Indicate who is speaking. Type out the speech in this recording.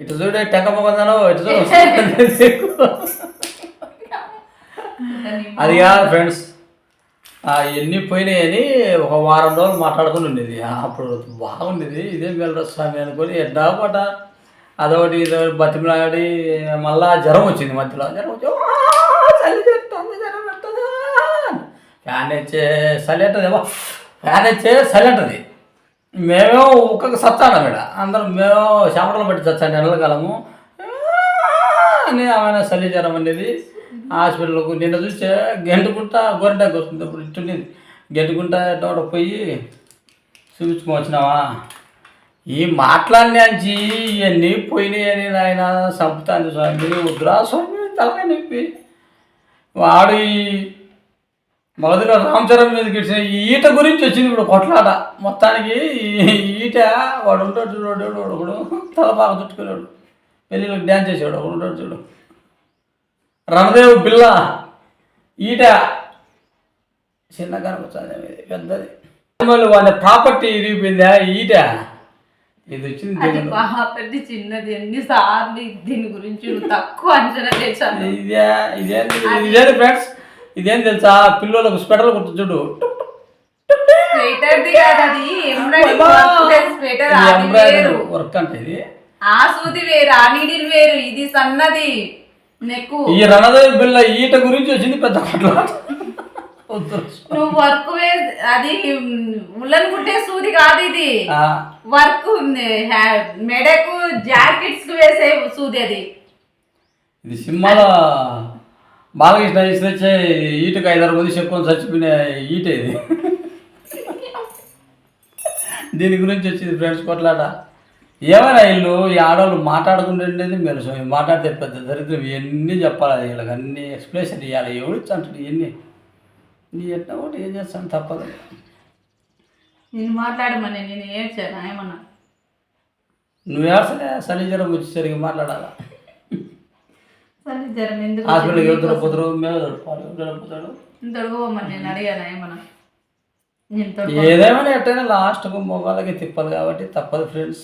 Speaker 1: ఇటు చూడే టెంక మొగందను ఇటు చూడు అది కాదు ఫ్రెండ్స్ ఎన్ని పోయినాయని ఒక వారం రోజులు మాట్లాడుకుని ఉండేది. అప్పుడు బాగుండేది. ఇదే మేలరా స్వామి అనుకొని ఎడ్డా పట అదొకటి ఇదొకటి బతిమలాడి మళ్ళా జ్వరం వచ్చింది మధ్యలో. జ్వరం వచ్చి "ఆ, చలి పెడుతుంది జ్వరం పెడుతుంది ఫ్యాన్ ఇచ్చే చలి అంటది ఫ్యాన్ ఇచ్చే చలి అంటది. మేమే ఒక్కొక్క సత్తాను ఆవిడ అందరం మేము చెమటలు పట్టి చచ్చాను నెలకాలము అని ఆమె చలి అనేది హాస్పిటల్కు నిన్న చూస్తే గంటుకుంటా గోరింటాకు వస్తుంది. అప్పుడు ఇట్టుండేది గంటుకుంటా తోట పోయి చూపించుకొని వచ్చినావా? ఈ మాట్లాడినాంచి ఇవన్నీ పోయినాయని ఆయన చంపుతాను స్వామి. వద్దురా స్వామి తలకాయ నొప్పి. వాడు మొదటిలో రామచరణ్ మీదకి ఇచ్చిన ఈ ఈట గురించి వచ్చింది ఇప్పుడు కొట్లాట. మొత్తానికి ఈట వాడు ఉంటాడు చూడు వాడు ఒకడు తల బాగా చుట్టుకున్నాడు పెళ్ళిలో డ్యాన్స్ చేసాడు ఒకడు ఉంటాడు చూడు. రణదేవ్ బిల్ల ఈట చిన్న కనపచ్చాది ఇది పెద్దది. మళ్ళీ వాళ్ళ ప్రాపర్టీ ఇరిగిపోయిందా ఈట? ఇది వచ్చింది.
Speaker 2: బాపట్టి చిన్నది ఎన్నిసార్లు దీని గురించి తక్కువ అంచనా వేసాను
Speaker 1: ఇదే ఇదేంది ఇదేంది ఫ్రెండ్స్. ఇదేం తెలుసా? పిల్లలకు స్వెటర్లు కుట్టు చూడు.
Speaker 2: ఎంబ్రాయిడరీ
Speaker 1: వర్క్ అంటే ఇది.
Speaker 2: ఆ సూది వేరు ఆ నీడిల్ వేరు. ఇది సన్నది. నెక్కు.
Speaker 1: ఈ రణదేవి ఈట గురించి వచ్చింది పెద్ద.
Speaker 2: నువ్వు వర్క్ వే అది ఉల్లన్ కుట్టే సూది కాదు ఇది. వర్క్ మెడకు జాకెట్స్ వేసే సూది అది.
Speaker 1: ఇది సినిమాలో బాలకృష్ణ తీసుకొచ్చే ఈటకు ఐదారు మంది చెప్పుకొని చచ్చిపోయిన ఈట ఇది. దీని గురించి వచ్చింది ఫ్రెండ్స్ కొట్లాట. ఏమైనా వీళ్ళు? ఈ ఆడవాళ్ళు మాట్లాడుకుంటుండేది మీరు సో మాట్లాడితే పెద్ద దరిద్రం. ఇవన్నీ చెప్పాలి వీళ్ళకి. అన్ని ఎక్స్ప్లెనేషన్ ఇవ్వాలి ఎవడు అంటాడు ఇవన్నీ? నీ ఎట్లా ఒకటి ఏం చేస్తాను? తప్పదు.
Speaker 2: నేను మాట్లాడమని నేను ఏడ్చాను? ఏమన్నా?
Speaker 1: నువ్వు ఏడ్సలే చలి జ్వరం వచ్చేసరికి మాట్లాడాలా? హాస్పిటల్కి పోతారు మేము
Speaker 2: నేను అడిగాను ఏమన్నా.
Speaker 1: ఏదేమైనా ఎట్టయినా లాస్ట్కు మొగాళ్ళకి తిప్పాలి కాబట్టి తప్పదు ఫ్రెండ్స్